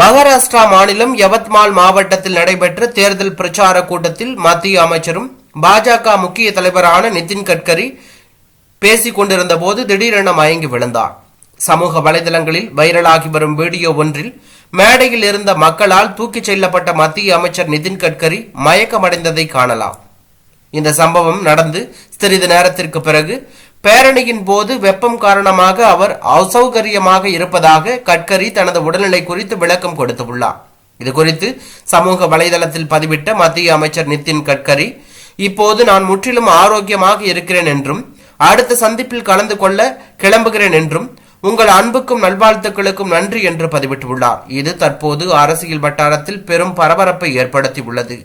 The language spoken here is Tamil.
மகாராஷ்டிரா மாநிலம் யவத்மால் மாவட்டத்தில் நடைபெற்ற தேர்தல் பிரச்சார கூட்டத்தில் மத்திய அமைச்சரும் பாஜக முக்கிய தலைவரான நிதின் கட்கரி பேசிக் கொண்டிருந்த போது திடீரென மயங்கி விழுந்தார். சமூக வலைதளங்களில் வைரலாகி வரும் வீடியோ ஒன்றில் மேடையில் இருந்த மக்களால் தூக்கிச் செல்லப்பட்ட மத்திய அமைச்சர் நிதின் கட்கரி மயக்கமடைந்ததை காணலாம். இந்த சம்பவம் நடந்து சிறிது நேரத்திற்கு பிறகு பேரணியின் போது வெப்பம் காரணமாக அவர் அசௌகரியமாக இருப்பதாக கட்கரி தனது உடல்நிலை குறித்து விளக்கம் கொடுத்துள்ளார். இது குறித்து சமூக வலைதளத்தில் பதிவிட்ட மத்திய அமைச்சர் நிதின் கட்கரி இப்போது நான் முற்றிலும் ஆரோக்கியமாக இருக்கிறேன் என்றும் அடுத்த சந்திப்பில் கலந்து கொள்ள கிளம்புகிறேன் என்றும் உங்கள் அன்புக்கும் நல்வாழ்த்துக்களுக்கும் நன்றி என்று பதிவிட்டுள்ளார். இது தற்போது அரசியல் வட்டாரத்தில் பெரும் பரபரப்பை ஏற்படுத்தியுள்ளது.